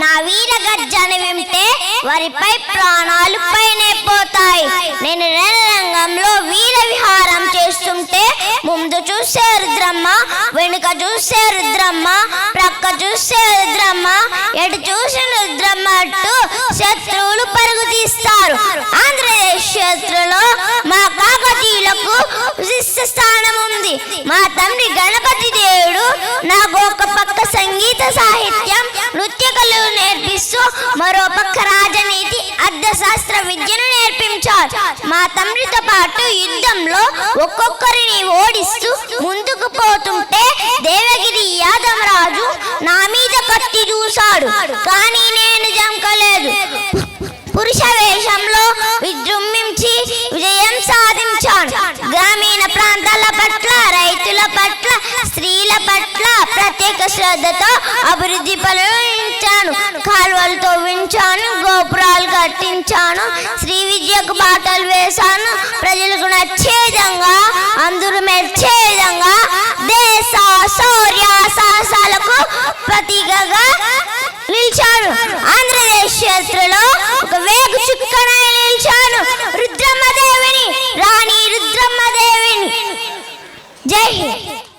నా వీర గర్జన వింటే వారిపై ప్రాణాలు పైనే పోతాయి. నేను రణరంగంలో వీర విహారం చేస్తుంటే ముందు చూసే రుద్రమ్మ వెనుక చూసే రుద్రమ్మ ప్రక్క చూసే రుద్రమ్మ ఎటు చూసిన రుద్రమ్మ అట్టు శత్రువులు పరుగు తీస్తారు. ఆంధ్రప్రదేశ్ శత్రులో మా కాకతీయులకు విశిష్ట స్థానం ఉంది. మా తండ్రి నేర్పిస్తూ మరో పక్క రాజనీతి అర్థశాస్త్ర విద్యను నేర్పించారు మా తండ్రితో పాటు యుద్ధంలో ఒక్కొక్కరిని ఓడిస్తూ ముందుకు పోతుంటే దేవగిరి యాదవరాజు నా మీద కత్తి చూశాడు కానీ నేను జంకలేదు. పురుష వేషంలో విజృంభించి విజయం సాధించాను గ్రామీణ ప్రాంతాల పట్ల రైతుల పట్ల స్త్రీల పట్ల ప్రత్యేక శ్రద్ధతో అభివృద్ధి పనులు కట్టించాను శ్రీ విద్యకు బాటలు వేశాను. ప్రజలకు నచ్చే విధంగా అందరూ మెచ్చే విధంగా దేశ శౌర్య సాహసాలకు ప్రతీకగా నిలిచాను. ఆంధ్రప్రదేశ్ చరిత్రలో ఒక వేగు చుక్కనైన